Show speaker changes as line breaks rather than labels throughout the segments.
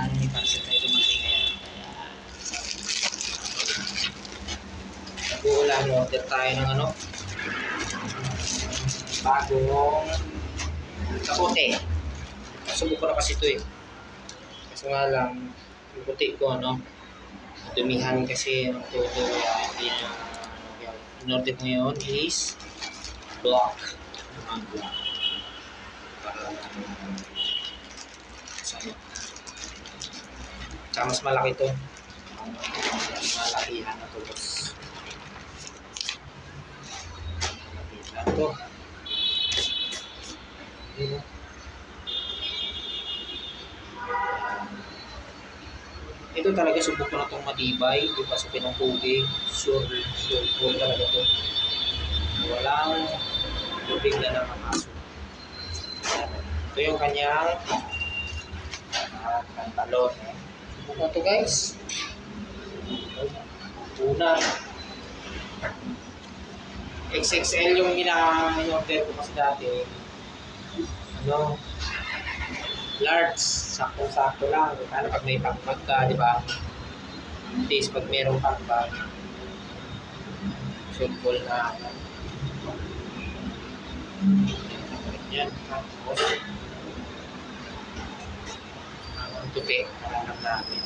Kailangan may pancit tayo dumating ngayon. Nag-uulan, order tayo ng ano? Bagong kapote. Subukan ko na kasi ito eh. Kaso nga lang, yung puti ko, ano, dumihan kasi ang todo, kaya hindi na, ano, in-order ko ngayon is block. Naman block. Para, sa'yo. Tsaka mas malaki to. Malakihan na to, boss. Malakihan to. Yun, oh. Ito talaga subok ko na itong matibay, di pa sa ng tubig, sure, sure, sure talaga to. Walang tubig na nakakaso. Ito yung kanyang ah, pantalon. Eh. Na to guys. Una. XXL yung gina-order ko kasi dati. Ano, large, sakto-sakto lang. Paano pag may packbag ka, di ba? Least pag merong packbag, suitable na ano. Yan, tapos ang tupi, malanap natin.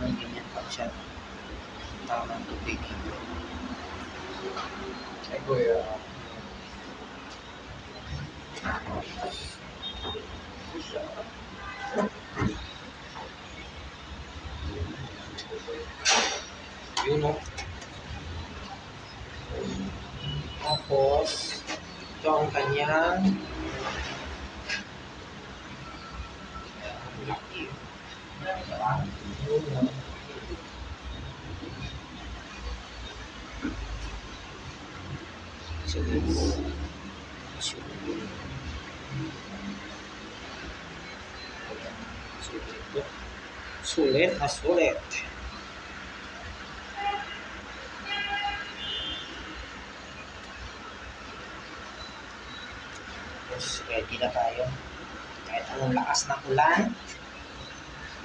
Ay, ganyan pa siya. Tamang tubig.
Ay, kuya.
Yun o. Tapos, ito ang kanyang laki. Yun o. So, this. Sulit. Sulit. Sulit na. Tapos ready na tayo. Kahit anong lakas ng ulan.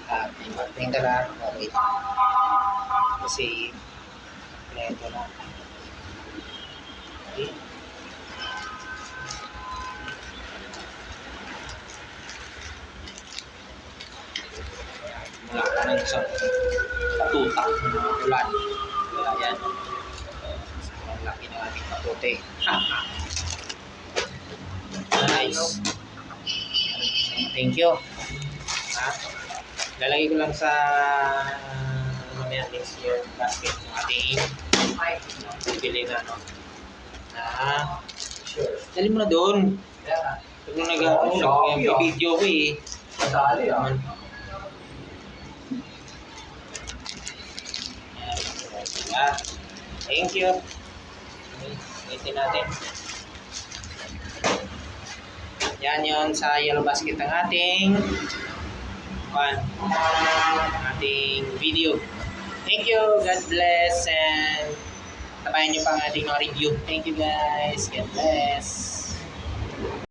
At magting ka lang. Okay. Kasi ready na. Okay. Wala ka ng isang katutak ng ulan. Kaya yan. Sobrang laki ng aming kapote. Nice. Thank you. Lalagay ko lang sa mamaya next year basket yung ating bibili na ano. Na,
Sure.
dali mo na doon.
Yeah.
Pag nung nag-ano,
Oh, ah.
video ko eh.
Madali ah.
Thank you. Waitin natin. Yan yon sa yellow basket ang ating one, ating video. Thank you. God bless and tabayan niyo pa ang ating mga review. Thank you guys. God bless.